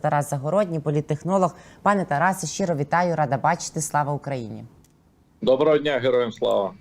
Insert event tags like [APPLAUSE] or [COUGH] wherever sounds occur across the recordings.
Тарас Загородній, політтехнолог. Пане Тарасе, щиро вітаю, рада бачити. Слава Україні. Доброго дня, героям слава.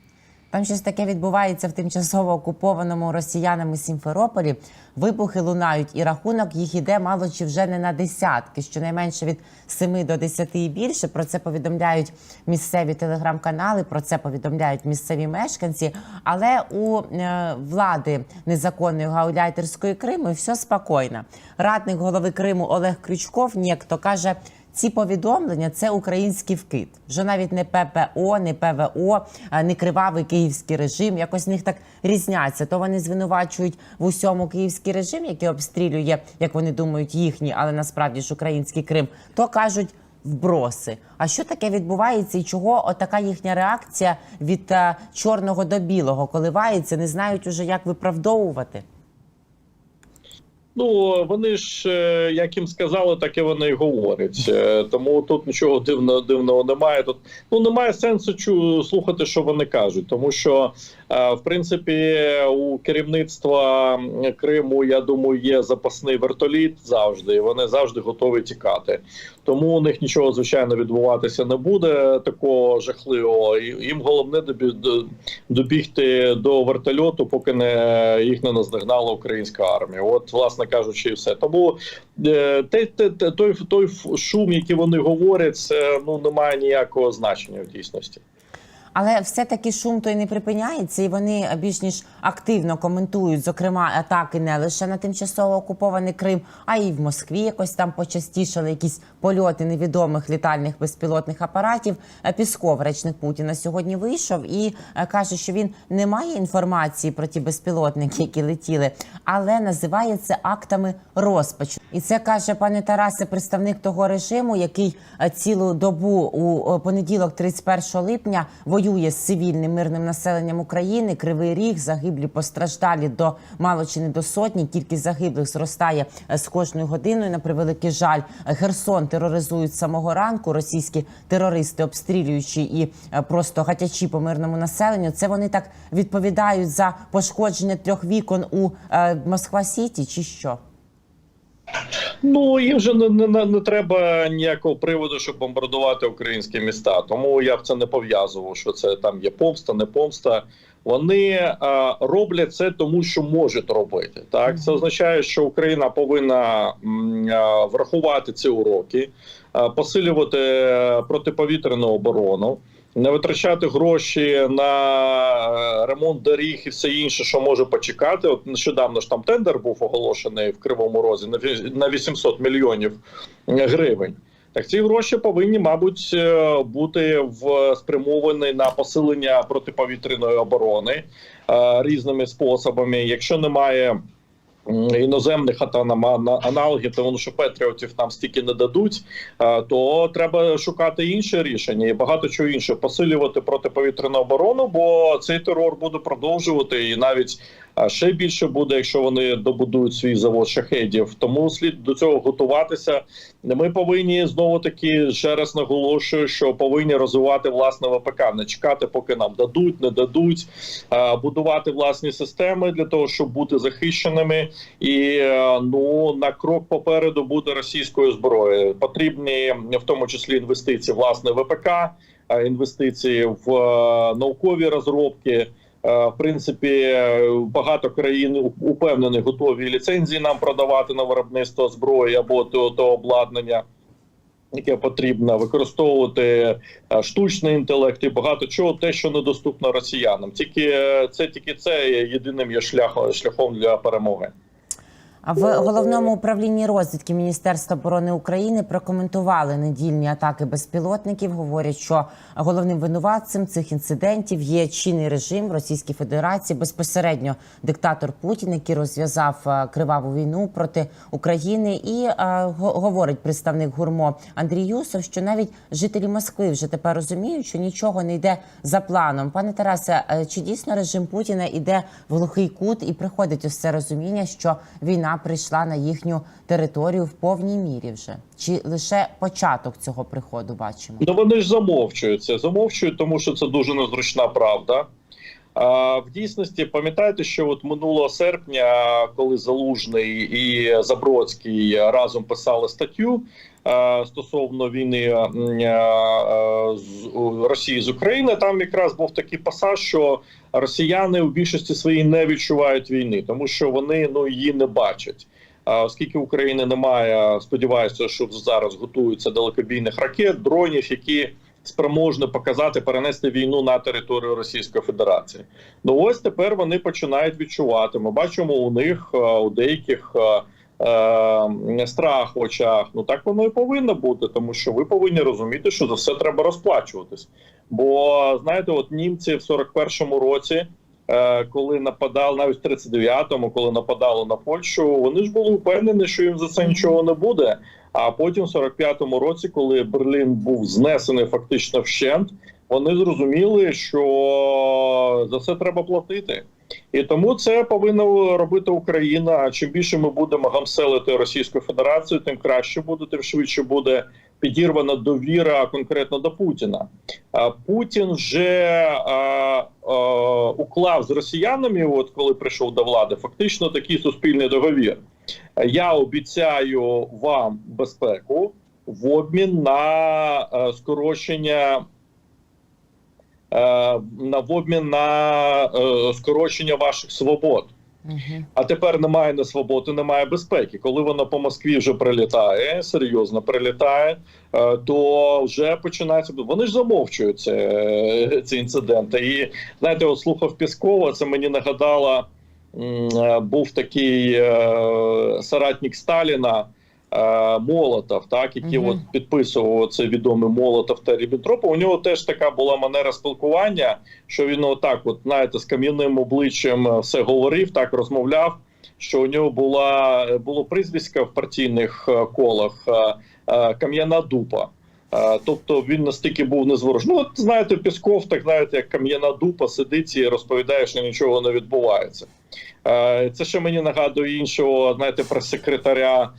Там щось таке відбувається в тимчасово окупованому росіянами Сімферополі. Вибухи лунають, і рахунок їх іде мало чи вже не на десятки, щонайменше від 7 до 10 і більше. Про це повідомляють місцеві телеграм-канали. Про це повідомляють місцеві мешканці. Але у е, влади незаконної гауляйтерської Криму все спокійно. Радник голови Криму Олег Крючков нєкто каже. Ці повідомлення це український вкид. Вже навіть не ППО, не ПВО, не кривавий київський режим. Якось в них так різняться. То вони звинувачують в усьому київський режим, який обстрілює, як вони думають, їхній, але насправді ж український Крим. То кажуть вброси. А що таке відбувається, і чого отака їхня реакція від е, чорного до білого коливається, не знають уже як виправдовувати. Ну вони ж е, як їм сказали, так і вони й говорять. Е, Тому тут нічого дивного дивного немає. Тут ну немає сенсу чу слухати, що вони кажуть, тому що е, в принципі у керівництва Криму, я думаю, є запасний вертоліт завжди. і Вони завжди готові тікати. Тому у них нічого звичайно відбуватися не буде такого жахливого. Їм головне до- добігти до вертольоту, поки не їх не наздогнала українська армія. От, власне кажучи, і все. Тому е, те, те, той, той шум, який вони говорять, це ну немає ніякого значення в дійсності. Але все-таки шум той не припиняється, і вони більш ніж активно коментують, зокрема, атаки не лише на тимчасово окупований Крим, а й в Москві якось там почастішали якісь польоти невідомих літальних безпілотних апаратів. Е, Пісков, речник Путіна, сьогодні вийшов і е, каже, що він не має інформації про ті безпілотники, які летіли, але називає це актами розпачу. І це каже пане Тарасе, представник того режиму, який е, цілу добу у е, понеділок, 31 липня, воює з цивільним мирним населенням України. Кривий ріг, загиблі постраждалі до мало чи не до сотні. Кількість загиблих зростає е, з кожною годиною. На превеликий жаль, Херсон тероризують самого ранку. Російські терористи, обстрілюючи і е, просто гатячі по мирному населенню. Це вони так відповідають за пошкодження трьох вікон у е, Москва Сіті, чи що? Ну їм же не, не, не, не треба ніякого приводу, щоб бомбардувати українські міста. Тому я б це не пов'язував, що це там є помста, не помста. Вони а, роблять це тому, що можуть робити. Так це означає, що Україна повинна м, а, врахувати ці уроки, а, посилювати е, протиповітряну оборону. Не витрачати гроші на е, ремонт доріг і все інше, що може почекати. От нещодавно ж там тендер був оголошений в Кривому Розі на ві- 800 мільйонів гривень. Так ці гроші повинні, мабуть, е, бути в спрямовані на посилення протиповітряної оборони е, різними способами. Якщо немає іноземних аналогів, тому що Петріотів нам стільки не дадуть, то треба шукати інше рішення і багато чого інше Посилювати протиповітряну оборону, бо цей терор буде продовжувати. І навіть а ще більше буде, якщо вони добудують свій завод шахедів. Тому слід до цього готуватися. Ми повинні знову таки ще раз наголошую, що повинні розвивати власне ВПК, не чекати, поки нам дадуть, не дадуть, будувати власні системи для того, щоб бути захищеними. І е, ну на крок попереду буде російською зброєю. Потрібні в тому числі інвестиції власне ВПК, інвестиції в е, наукові розробки. Е, В принципі, багато країн упевнені, готові ліцензії нам продавати на виробництво зброї або то, то обладнання, яке потрібно використовувати е, штучний інтелект і багато чого, те, що недоступно росіянам. Тільки е, це тільки це єдиним є шляхом шляхом для перемоги. А В головному управлінні розвідки Міністерства оборони України прокоментували недільні атаки безпілотників. Говорять, що головним винуватцем цих інцидентів є чинний режим Російської Федерації, безпосередньо диктатор Путін, який розв'язав е, криваву війну проти України. І е, говорить представник гурмо Андрій Юсов, що навіть жителі Москви вже тепер розуміють, що нічого не йде за планом. Пане Тарасе, е, чи дійсно режим Путіна йде в глухий кут і приходить ось це розуміння, що війна прийшла на їхню територію в повній мірі вже? Чи лише початок цього приходу бачимо? Ну вони ж замовчують це. Замовчують, тому що це дуже незручна правда. В дійсності пам'ятаєте, що от минулого серпня, коли Залужний і Забродський разом писали статтю стосовно війни з Росії з України, там якраз був такий пасаж, що росіяни у більшості своїй не відчувають війни, тому що вони ну її не бачать. Оскільки України немає, сподіваюся, що зараз готуються далекобійних ракет, дронів, які спроможні показати перенести війну на територію Російської Федерації. Ну ось тепер вони починають відчувати. Ми бачимо у них е, у деяких е, е, страх в очах. Ну так воно і повинно бути, тому що ви повинні розуміти, що за все треба розплачуватись. Бо знаєте, от німці в 41-му році. Е, Коли нападали навіть в 39-му, коли нападали на Польщу, вони ж були впевнені, що їм за це нічого не буде. А потім, в 45-му році, коли Берлін був знесений фактично вщент, вони зрозуміли, що за це треба платити. І тому це повинна робити Україна. А чим більше ми будемо гамселити Російську Федерацію, тим краще буде, тим швидше буде підірвана довіра конкретно до Путіна. Путін вже уклав з росіянами, от коли прийшов до влади, фактично такий суспільний договір. Я обіцяю вам безпеку в обмін на е, скорочення. е, На в обмін на е, скорочення ваших свобод. А тепер немає не свободи, немає безпеки. Коли воно по Москві вже прилітає, серйозно прилітає, е, то вже починається. Вони ж замовчують це, ці інциденти. І знаєте, от слухав Піскова, це мені нагадало. е, Був такий е, соратник Сталіна е, Молотов, так який Мгм. от підписував цей відомий Молотов та Ріббентропа. У нього теж така була манера спілкування, що він отак, от знаєте, з кам'яним обличчям е, все говорив, так розмовляв. Що у нього була було прізвисько в партійних е, колах е, е, кам'яна дупа. Е, Тобто він настільки був незворожний. Ну, от знаєте, Пісков, так знаєте, як кам'яна дупа сидить і розповідає, що нічого не відбувається. Е, Це ще мені нагадує іншого, знаєте, прес-секретаря е,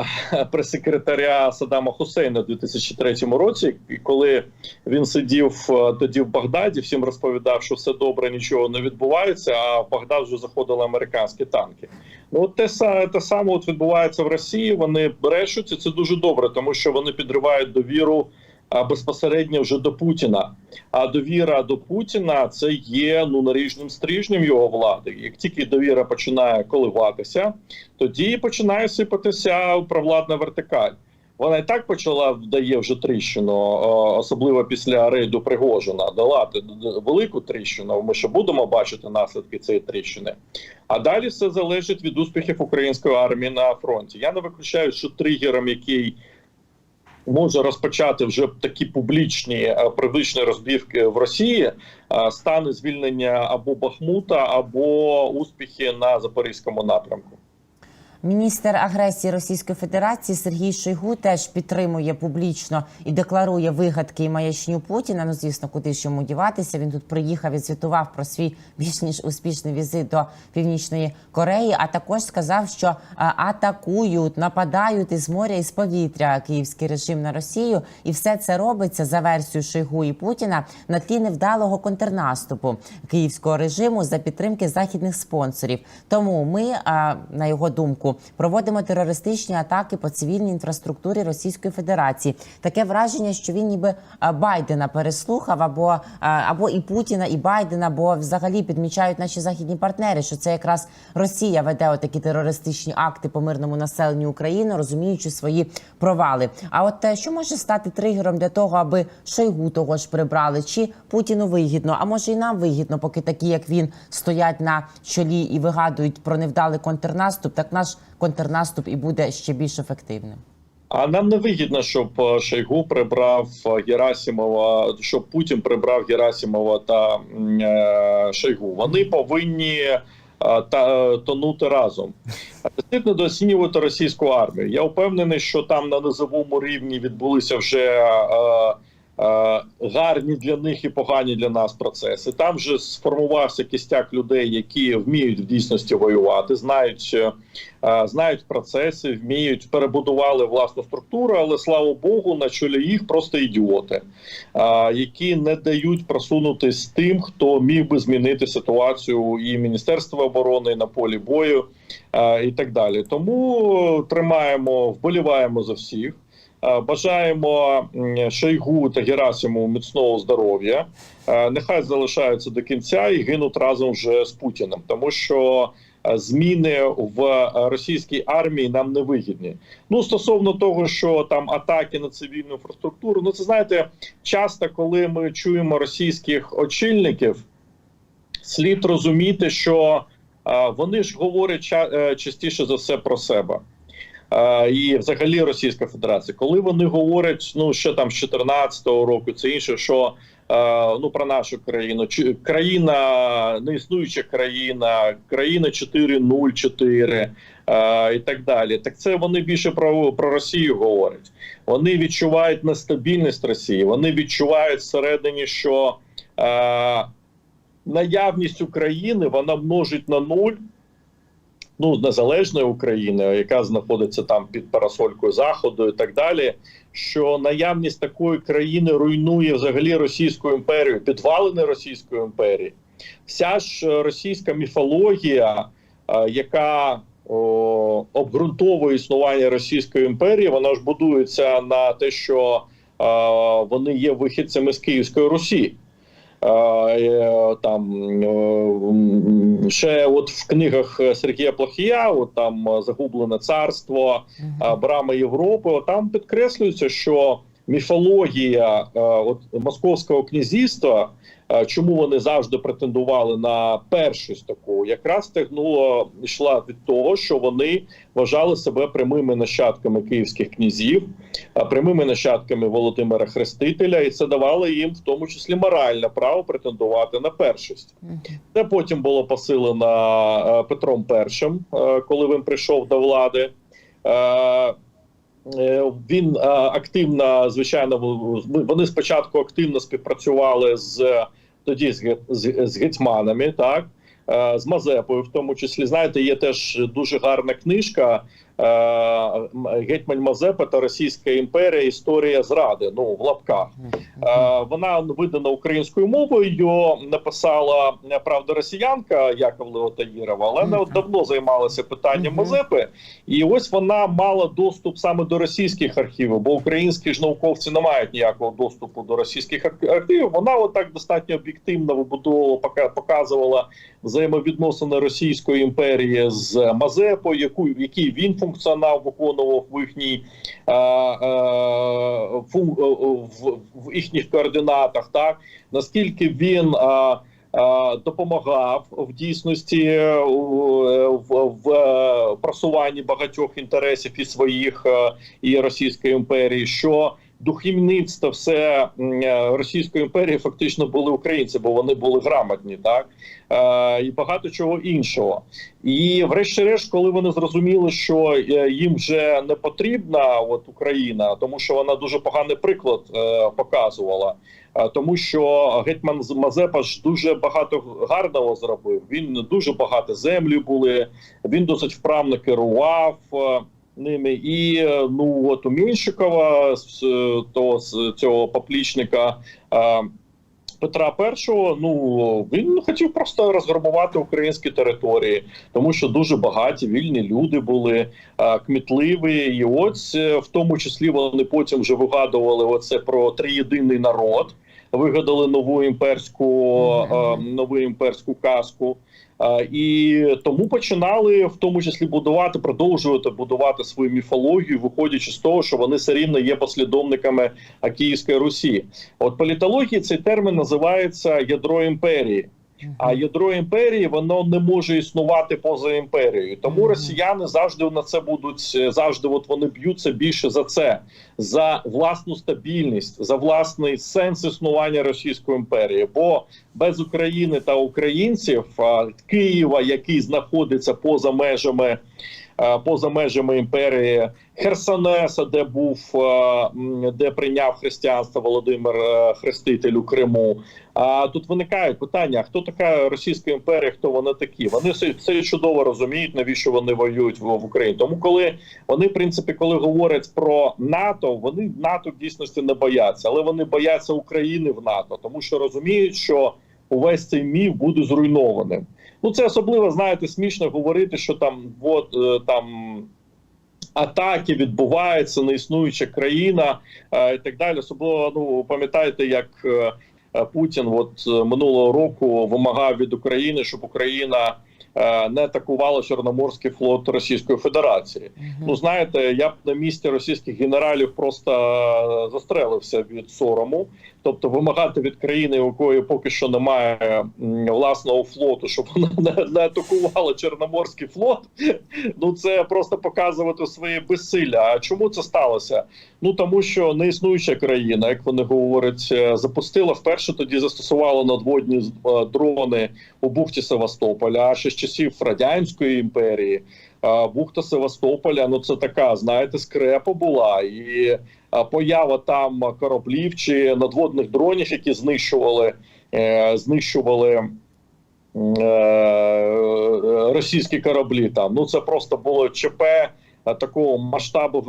[LAUGHS] прес-секретаря Саддама Хусейна у 2003 році, коли він сидів тоді в Багдаді, всім розповідав, що все добре, нічого не відбувається. А в Багдад вже заходили американські танки. Ну от те, те саме от відбувається в Росії. Вони брешуть, і це дуже добре, тому що вони підривають довіру безпосередньо вже до Путіна. А довіра до Путіна це є ну наріжним стрижнем його влади. Як тільки довіра починає коливатися, тоді починає сипатися провладна вертикаль. Вона і так почала вдає вже тріщину, особливо після рейду Пригожина, долати велику тріщину. Ми ще будемо бачити наслідки цієї тріщини. А далі все залежить від успіхів української армії на фронті. Я не виключаю, що тригером, який може розпочати вже такі публічні е, привичні розбівки в Росії, е, стане звільнення або Бахмута, або успіхи на запорізькому напрямку. Міністр агресії Російської Федерації Сергій Шойгу теж підтримує публічно і декларує вигадки і маячню Путіна. Ну звісно, куди ж йому діватися. Він тут приїхав і звітував про свій [LAUGHS] більш ніж успішний візит до Північної Кореї. А також сказав, що атакують, нападають із моря і з повітря київський режим на Росію, і все це робиться за версією Шойгу і Путіна на тлі невдалого контрнаступу київського режиму за підтримки західних спонсорів. Тому ми, на його думку, проводимо терористичні атаки по цивільній інфраструктурі Російської Федерації. Таке враження, що він ніби Байдена переслухав, або або і Путіна, і Байдена, бо взагалі підмічають наші західні партнери, що це якраз Росія веде отакі терористичні акти по мирному населенню України, розуміючи свої провали. А от е, що може стати тригером для того, аби Шойгу того ж прибрали, чи Путіну вигідно, а може і нам вигідно, поки такі, як він, стоять на чолі і вигадують про невдалий контрнаступ, так наш контрнаступ і буде ще більш ефективним. А нам не вигідно, щоб е, Шойгу прибрав е, Герасимова, щоб Путін прибрав Герасимова та е, Шойгу. Вони повинні та тонути разом. Слід недооцінювати російську армію. Я впевнений, що там на низовому рівні відбулися вже е, гарні для них і погані для нас процеси. Там вже сформувався кістяк людей, які вміють в дійсності воювати, знають, е, е, знають процеси, вміють перебудували власну структуру, але слава Богу, на чолі їх просто ідіоти, е, які не дають просунутись тим, хто міг би змінити ситуацію і Міністерства оборони і на полі бою е, і так далі. Тому тримаємо, вболіваємо за всіх. Е, Бажаємо Шойгу та Герасиму міцного здоров'я. Е, Нехай залишаються до кінця і гинуть разом вже з Путіним, тому що е, зміни в російській армії нам не вигідні. Ну стосовно того, що там атаки на цивільну інфраструктуру, ну це знаєте, часто, коли ми чуємо російських очільників, слід розуміти, що вони ж говорять ча- частіше за все про себе. І взагалі Російська Федерація, коли вони говорять, ну що там з 14-го року, це інше, що ну про нашу країну, чи країна неіснуюча країна, країна 4.04 е, і так далі. Так це вони більше про, про Росію говорять. Вони відчувають нестабільність Росії. Вони відчувають всередині, що наявність України вона множить на нуль ну незалежної України, яка знаходиться там під парасолькою заходу, і так далі. Що наявність такої країни руйнує взагалі Російську імперію, підвалини Російської імперії. Вся ж е, російська міфологія, е, яка о, обґрунтовує існування Російської імперії, вона ж будується на те, що е, вони є вихідцями з Київської Русі. Е, Там е, ще от в книгах Сергія Плохія, от там Загублене царство, Брами Європи. От там підкреслюється, що міфологія е, от московського князівства, е, чому вони завжди претендували на першість таку, якраз тягнула йшла від того, що вони вважали себе прямими нащадками київських князів, е, прямими нащадками Володимира Хрестителя, і це давало їм в тому числі моральне право претендувати на першість. Це потім було посилено Петром І, коли він прийшов до влади. Е, Він е, активно, звичайно, вони спочатку активно співпрацювали з тоді з, з, з гетьманами, так е, з Мазепою, в тому числі. Знаєте, є теж дуже гарна книжка е, М- Гетьман Мазепа та Російська імперія. Історія зради. Ну в лапках. Е, Вона видана українською мовою. Її написала е, правда росіянка Яковлева Таїрова, але вона давно займалася питанням Мазепи. І ось вона мала доступ саме до російських архівів, бо українські ж науковці не мають ніякого доступу до російських ар- архівів. Вона отак достатньо об'єктивно вибудовувала, показувала взаємовідносини Російської імперії з Мазепою, яку який він функціонал виконував в їхній е, е, фун, е, в, в їхніх координатах, так наскільки він. е, е, Допомагав в дійсності е, в, в е, просуванні багатьох інтересів і своїх е, і Російської імперії, що духовництво все е, Російської імперії фактично були українці, бо вони були грамотні, так е, і багато чого іншого. І, врешті-решт, коли вони зрозуміли, що е, їм вже не потрібна от Україна, тому що вона дуже поганий приклад е, показувала. Е, Тому що гетьман Мазепа ж дуже багато гарного зробив. Він дуже багато землі були. Він досить вправно керував ними. І е, ну от у е, того цього поплічника. е, Петра І, ну він хотів просто розграбувати українські території, тому що дуже багаті вільні люди були а, кмітливі, і ось е, в тому числі вони потім вже вигадували оце про триєдиний народ, вигадали нову імперську нову імперську казку. І тому починали в тому числі будувати, продовжувати будувати свою міфологію, виходячи з того, що вони все рівно є послідовниками Київської Русі. От політології цей термін називається ядро імперії. А ядро імперії воно не може існувати поза імперією. Тому росіяни завжди на це будуть е, завжди. От вони б'ються більше за це, за власну стабільність, за власний сенс існування Російської імперії. Бо без України та українців Києва, який знаходиться поза межами. Е, поза межами імперії, Херсонеса, де був е, де прийняв християнство Володимир е, Хреститель у Криму. А тут виникають питання: хто така Російська імперія? Хто вони такі? Вони все чудово розуміють, навіщо вони воюють в Україні. Тому, коли вони, в принципі, коли говорять про НАТО, вони НАТО в дійсності не бояться, але вони бояться України в НАТО, тому що розуміють, що увесь цей міф буде зруйнованим. Ну це особливо знаєте, смішно говорити, що там от е, там. Атаки відбуваються, неіснуюча країна е, і так далі. Особливо ну пам'ятаєте, як е, Путін от минулого року вимагав від України, щоб Україна не атакувала Чорноморський флот Російської Федерації. Ну знаєте, я б на місці російських генералів просто е, застрелився від сорому. Тобто, вимагати від країни, у якої поки що немає власного флоту, щоб вона [LAUGHS] не, не атакувала Чорноморський флот. [LAUGHS] Ну це просто показувати своє безсилля. А чому це сталося? Ну тому що неіснуюча країна, як вони говорять, е, запустила вперше тоді застосувала надводні е, дрони у бухті Севастополя, а ще з часів радянської імперії. Бухта Севастополя, ну це така, знаєте, скрепа була, і поява там кораблів чи надводних дронів, які знищували, е, знищували е, російські кораблі. Там ну це просто було ЧП такого масштабу е,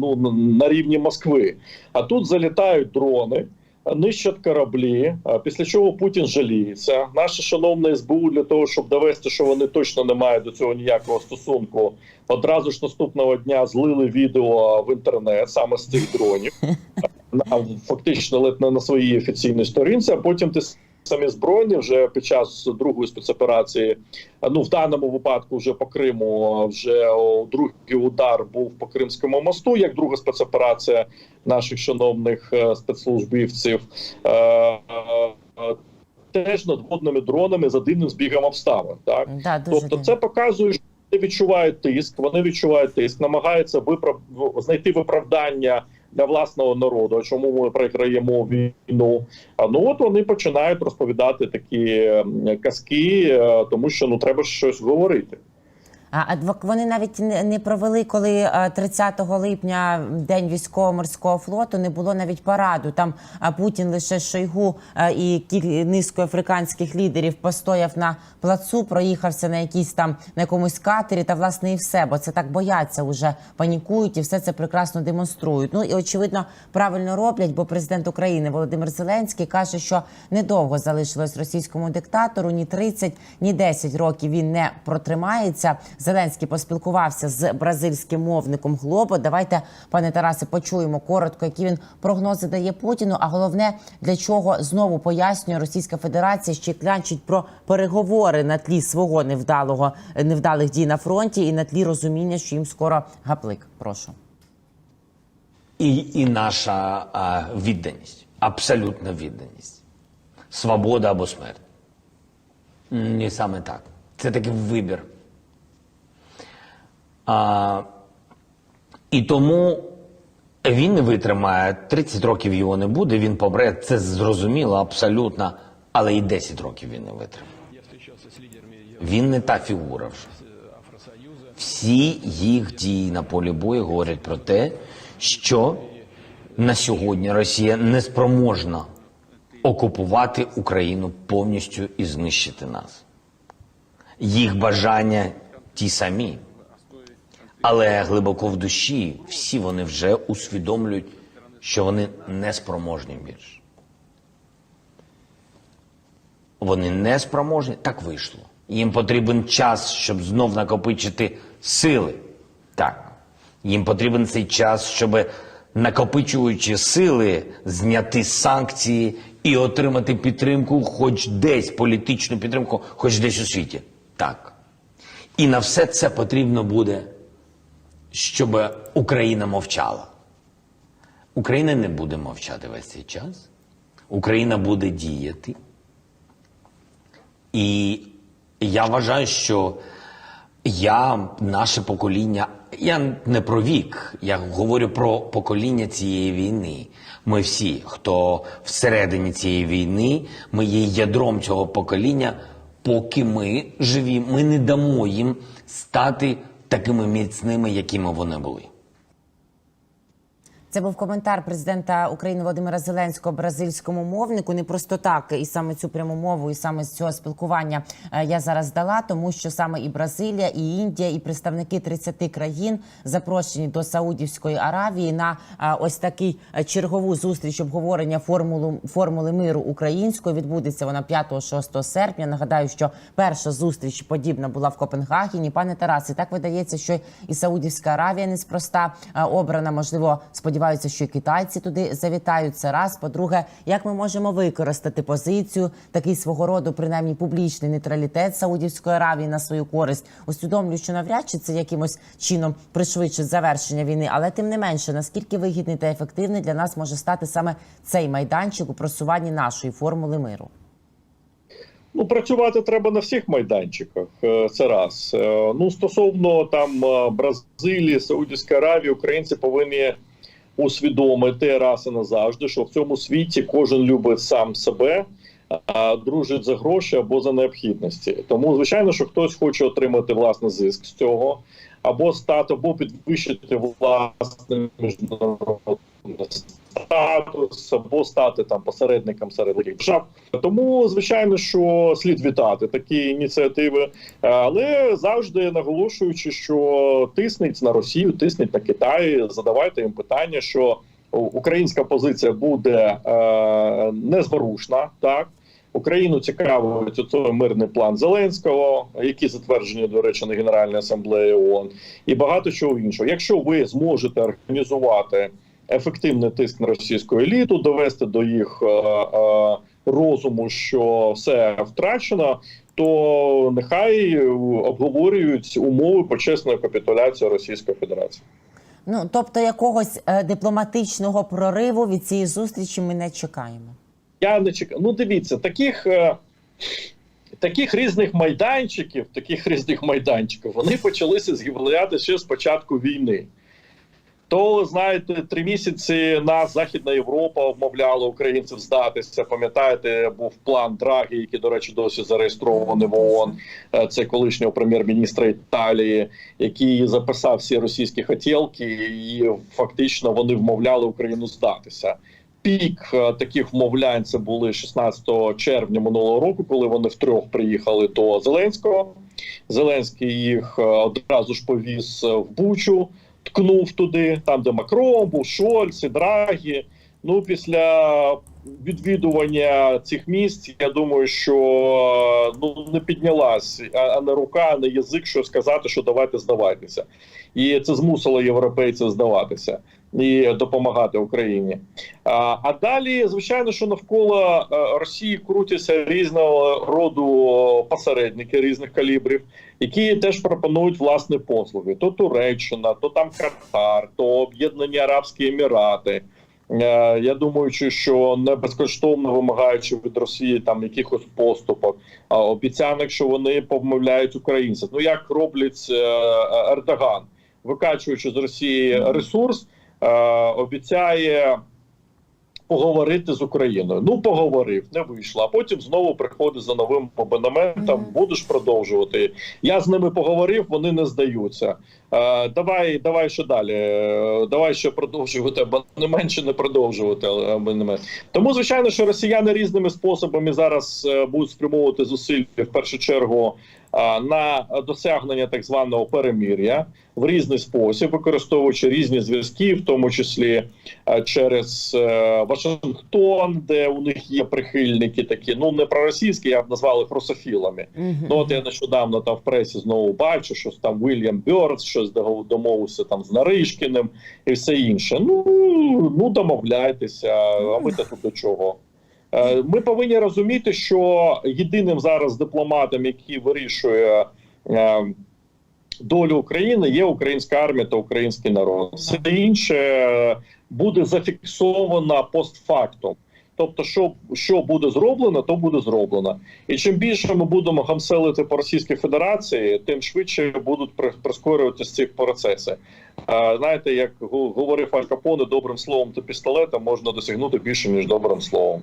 ну на рівні Москви. А тут залітають дрони. Нищать кораблі, після чого Путін жаліється. Наше шановне СБУ для того, щоб довести, що вони точно не мають до цього ніякого стосунку. Одразу ж наступного дня злили відео в інтернет саме з цих дронів, [LAUGHS] на фактично ледь не на своїй офіційній сторінці. А потім ти самі збройні вже під час другої спецоперації. Ну в даному випадку вже по Криму. Вже другий удар був по Кримському мосту, як друга спецоперація наших шановних е, спецслужбівців. Е, е, Теж надводними дронами за дивним збігом обставин, так Да, дуже тобто, дивно. це показує, відчувають тиск. Вони відчувають тиск, намагаються виправ... знайти виправдання для власного народу. Чому ми програємо війну? А ну от вони починають розповідати такі ем, казки, е, тому що ну треба щось говорити. Адвок вони навіть не, провели, коли е, 30 липня день військово-морського флоту не було навіть параду. Там Путін лише Шойгу і кіль- африканських лідерів постояв на плацу, проїхався на якійсь там на якомусь катері, та власне і все, бо це так бояться, уже панікують і все це прекрасно демонструють. Ну і очевидно правильно роблять, бо президент України Володимир Зеленський каже, що недовго залишилось російському диктатору ні 30, ні 10 років він не протримається. Зеленський поспілкувався з бразильським мовником Глобо. Давайте, пане Тарасе, почуємо коротко, які він прогнози дає Путіну. А головне для чого знову пояснює Російська Федерація, ще клянчить про переговори на тлі свого невдалого невдалих дій на фронті і на тлі розуміння, що їм скоро гаплик. Прошу. І, і наша а, відданість, абсолютна відданість. Свобода або смерть. Ні, саме так. Це такий вибір. А, і тому він не витримає, 30 років його не буде, він помре. Це зрозуміло, абсолютно, але і 10 років він не витримає. Він не та фігура вже. Всі їх дії на полі бою говорять про те, що на сьогодні Росія не спроможна окупувати Україну повністю і знищити нас. Їх бажання ті самі. Але глибоко в душі всі вони вже усвідомлюють, що вони не спроможні більше. Вони не спроможні, так вийшло. Їм потрібен час, щоб знов накопичити сили. Так. Їм потрібен цей час, щоб, накопичуючи сили, зняти санкції і отримати підтримку, хоч десь політичну підтримку, хоч десь у світі. Так. І на все це потрібно буде, щоб Україна мовчала. Україна не буде мовчати весь цей час. Україна буде діяти. І я вважаю, що я, наше покоління, я не про вік, я говорю про покоління цієї війни. Ми всі, хто всередині цієї війни, ми є ядром цього покоління, поки ми живі, ми не дамо їм стати такими міцними, якими вони були. Це був коментар президента України Володимира Зеленського бразильському мовнику. Не просто так, і саме цю пряму мову, і саме з цього спілкування е, я зараз дала, тому що саме і Бразилія, і Індія, і представники 30 країн запрошені до Саудівської Аравії на е, ось такий е, чергову зустріч обговорення формулу формули миру української. Відбудеться вона 5-6 серпня. Нагадаю, що перша зустріч подібна була в Копенгагені. Пане Тарасе, так видається, що і Саудівська Аравія неспроста обрана. Можливо, сподіваються, що китайці туди завітають. Це раз. По-друге, як ми можемо використати позицію, такий свого роду, принаймні публічний нейтралітет Саудівської Аравії на свою користь. Усвідомлюю, що навряд чи це якимось чином пришвидшить завершення війни, але тим не менше, наскільки вигідний та ефективний для нас може стати саме цей майданчик у просуванні нашої формули миру. Ну, працювати треба на всіх майданчиках. е, Це раз. Е, Ну, стосовно там е, Бразилії, Саудівської Аравії, українці повинні усвідомити раз і назавжди, що в цьому світі кожен любить сам себе, а дружить за гроші або за необхідності. Тому, звичайно, що хтось хоче отримати власний зиск з цього, або стати, або підвищити власне міжнародний статус, або стати там посередником серед держав. Тому, звичайно, що слід вітати такі ініціативи, але завжди наголошуючи, що тисніть на Росію, тисніть на Китай, задавайте їм питання, що українська позиція буде е, незворушна, так. Україну цікавить оцей мирний план Зеленського, які затверджені, до речі, на Генеральній асамблеї ООН, і багато чого іншого. Якщо ви зможете організувати ефективний тиск на російську еліту, довести до їх е, е, розуму, що все втрачено, то нехай обговорюють умови почесної капітуляції Російської Федерації. Ну тобто, якогось е, дипломатичного прориву від цієї зустрічі ми не чекаємо. Я не чекаю. Ну, дивіться, таких. е, Таких різних майданчиків, таких різних майданчиків, вони почалися з'являтися ще з початку війни. То знаєте, три місяці нас Західна Європа вмовляла українців здатися. Пам'ятаєте, був план Драгі, який, до речі, досі зареєстрований в ООН. Е, Це колишнього прем'єр-міністра Італії, який записав всі російські хотілки, і фактично вони вмовляли Україну здатися. Пік е, таких вмовлянь це були 16 червня минулого року, коли вони втрьох приїхали до Зеленського. Zеленський їх е, одразу ж повіз в Бучу, ткнув туди, там, де Макрон був, Шольц і Драгі. Ну, після відвідування цих місць, я думаю, що ну не піднялась а не рука, а не язик, що сказати, що давайте здавайтеся. І це змусило європейців здаватися і допомагати Україні. А, а далі, звичайно, що навколо е, Росії крутяться різного роду посередники різних калібрів, які теж пропонують власні послуги: то Туреччина, то там Катар, то Об'єднані Арабські Емірати. Е, Я думаю, що не безкоштовно вимагаючи від Росії там якихось поступок, а обіцянок, що вони помовляють українців. Ну як роблять е, Ердоган, викачуючи з Росії ресурс, обіцяє поговорити з Україною. Ну поговорив, не вийшло. А потім знову приходить за новим абонементом. Мгм. Будеш продовжувати. Я з ними поговорив, вони не здаються. Е, давай, давай ще далі. Е, давай ще продовжувати абонемент чи не продовжувати абонемент. Тому, звичайно, що росіяни різними способами зараз е, будуть спрямовувати зусилля в першу чергу е, на досягнення так званого перемір'я в різний спосіб, використовуючи різні зв'язки, в тому числі е, через е, Вашингтон, де у них є прихильники такі, ну не проросійські, я б назвав їх русофілами. Мгм. Ну от я нещодавно там в пресі знову бачу, що там Вільям Бьордс щось домовився там з Наришкіним і все інше. Ну ну домовляйтеся, а ви то тут до чого? Е, Ми повинні розуміти, що єдиним зараз дипломатом, який вирішує е, долю України, є українська армія та український народ. Все інше е, буде зафіксовано постфактум. Тобто, що, що буде зроблено, то буде зроблено. І чим більше ми будемо гамселити по Російській Федерації, тим швидше будуть при- прискорюватися ці процеси. А, знаєте, як говорив Аль Капоне, добрим словом та пістолетом можна досягнути більше ніж добрим словом.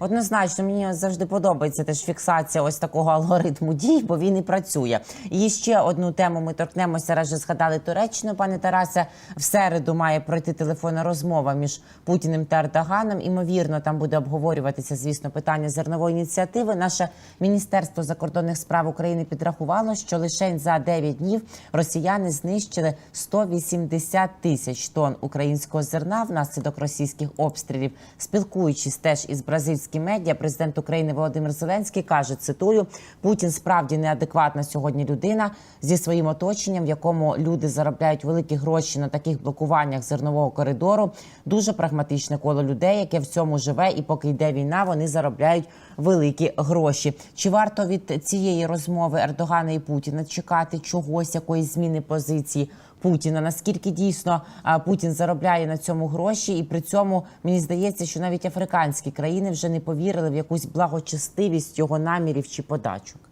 Однозначно, мені завжди подобається теж фіксація ось такого алгоритму дій, бо він і працює. І ще одну тему ми торкнемося. Раз же згадали Туреччину, пане Тарасе. В середу має пройти телефонна розмова між Путіним та Ердоганом. Імовірно, там буде обговорюватися, звісно, питання зернової ініціативи. Наше міністерство закордонних справ України підрахувало, що лише за 9 днів росіяни знищили 180 тисяч тонн українського зерна внаслідок російських обстрілів. Спілкуючись теж із бразильським медіа, президент України Володимир Зеленський каже: цитую: Путін справді неадекватна сьогодні людина зі своїм оточенням, в якому люди заробляють великі гроші на таких блокуваннях зернового коридору. Дуже прагматичне коло людей, яке в цьому живе, і поки йде війна, вони заробляють великі гроші. Чи варто від цієї розмови Ердогана і Путіна чекати чогось, якоїсь зміни позиції? Путіна. Наскільки дійсно Путін заробляє на цьому гроші, і при цьому мені здається, що навіть африканські країни вже не повірили в якусь благочестивість його намірів чи подачок.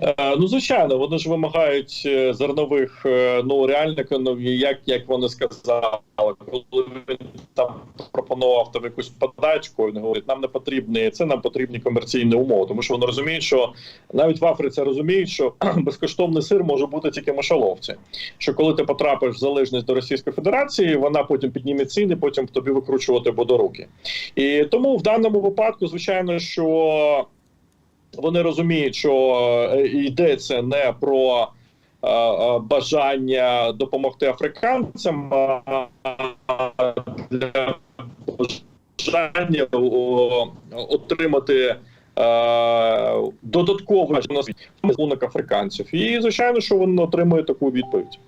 Е, Ну, звичайно, вони ж вимагають е, зернових е, ну реально економії, як, як вони сказали, коли він там пропонував там якусь подачку, він говорить, нам не потрібні це, нам потрібні комерційні умови, тому що вони розуміють, що навіть в Африці розуміють, що [CLEARS THROAT] безкоштовний сир може бути тільки мишоловці. Що коли ти потрапиш в залежність до Російської Федерації, вона потім підніме ціни, потім тобі викручувати буде руки. І тому в даному випадку, звичайно, що вони розуміють, що е, йдеться не про е, е, бажання допомогти африканцям, а для бажання отримати. Додатково рахунок африканців, і звичайно, що він отримує таку відповідь.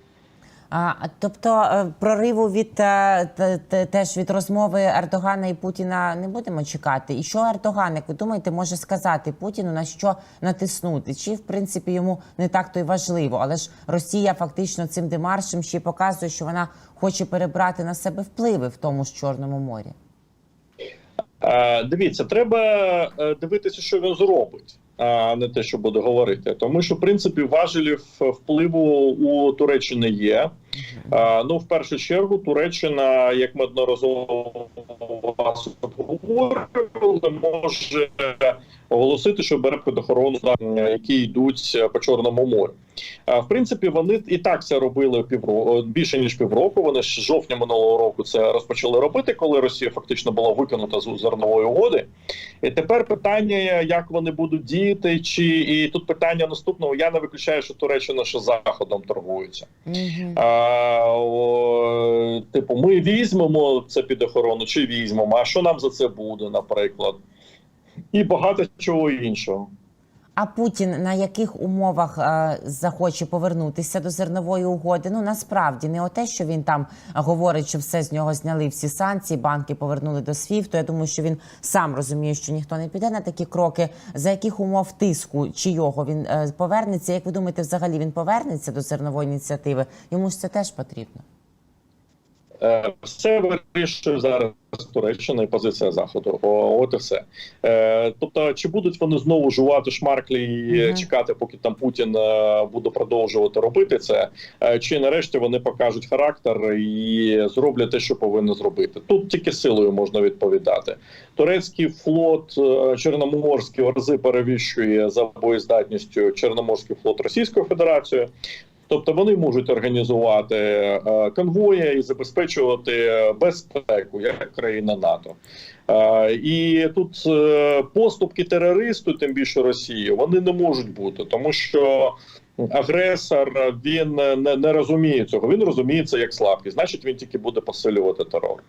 А, тобто е, прориву від е, те- те- теж від розмови Ердогана і Путіна не будемо чекати. І що Ердоган, як ви думаєте, може сказати Путіну на що натиснути? Чи в принципі йому не так то й важливо? Але ж Росія фактично цим демаршем ще показує, що вона хоче перебрати на себе впливи в тому ж Чорному морі. Е, Дивіться, треба дивитися, що він зробить, а не те, що буде говорити. Тому що в принципі важелів впливу у Туреччини є. Ну, в першу чергу, Туреччина, як ми одноразово вас обговорювали, може оголосити, що бере під охорону які йдуть по чорному морю. В принципі, вони і так це робили півроку більше ніж півроку. Вони ж з жовтня минулого року це розпочали робити, коли Росія фактично була виконана з зернової угоди. І тепер питання, як вони будуть діяти, чи і тут питання наступного. Я не виключаю, що Туреччина ще заходом торгується. А, о, типу, ми візьмемо це під охорону, чи візьмемо. А що нам за це буде, наприклад? І багато чого іншого. А Путін на яких умовах е, захоче повернутися до зернової угоди? Ну насправді не те, що він там говорить, що все з нього зняли всі санкції, банки повернули до СВІФТу. Я думаю, що він сам розуміє, що ніхто не піде на такі кроки. За яких умов тиску чи його він е, повернеться? Як ви думаєте, взагалі він повернеться до зернової ініціативи? Йому ж це теж потрібно. Е, Все вирішує зараз Туреччина і позиція заходу. О, от і все. Е, тобто, чи будуть вони знову жувати шмарклі і Мгм. чекати, поки там Путін е, буде продовжувати робити це, е, чи нарешті вони покажуть характер і зроблять те, що повинні зробити. Тут тільки силою можна відповідати. Турецький флот е, Чорноморський в рази перевищує за боєздатністю Чорноморський флот Російської Федерації. Тобто вони можуть організувати е, конвої і забезпечувати безпеку як країна НАТО. Е, і тут е, поступки терористу, тим більше Росії, вони не можуть бути, тому що агресор він не, не розуміє цього. Він розуміє це як слабкість. Значить, він тільки буде посилювати терор.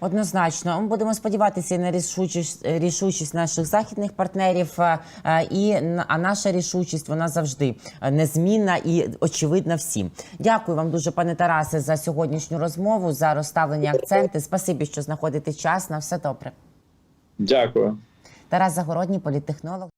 Однозначно, ми будемо сподіватися на рішучість, рішучість наших західних партнерів. е, е, І а наша рішучість вона завжди е, незмінна і очевидна всім. Дякую вам дуже, пане Тарасе, за сьогоднішню розмову, за розставлені акценти. Спасибі, що знаходите час. На все добре. Дякую. Тарас Загородній, політтехнолог.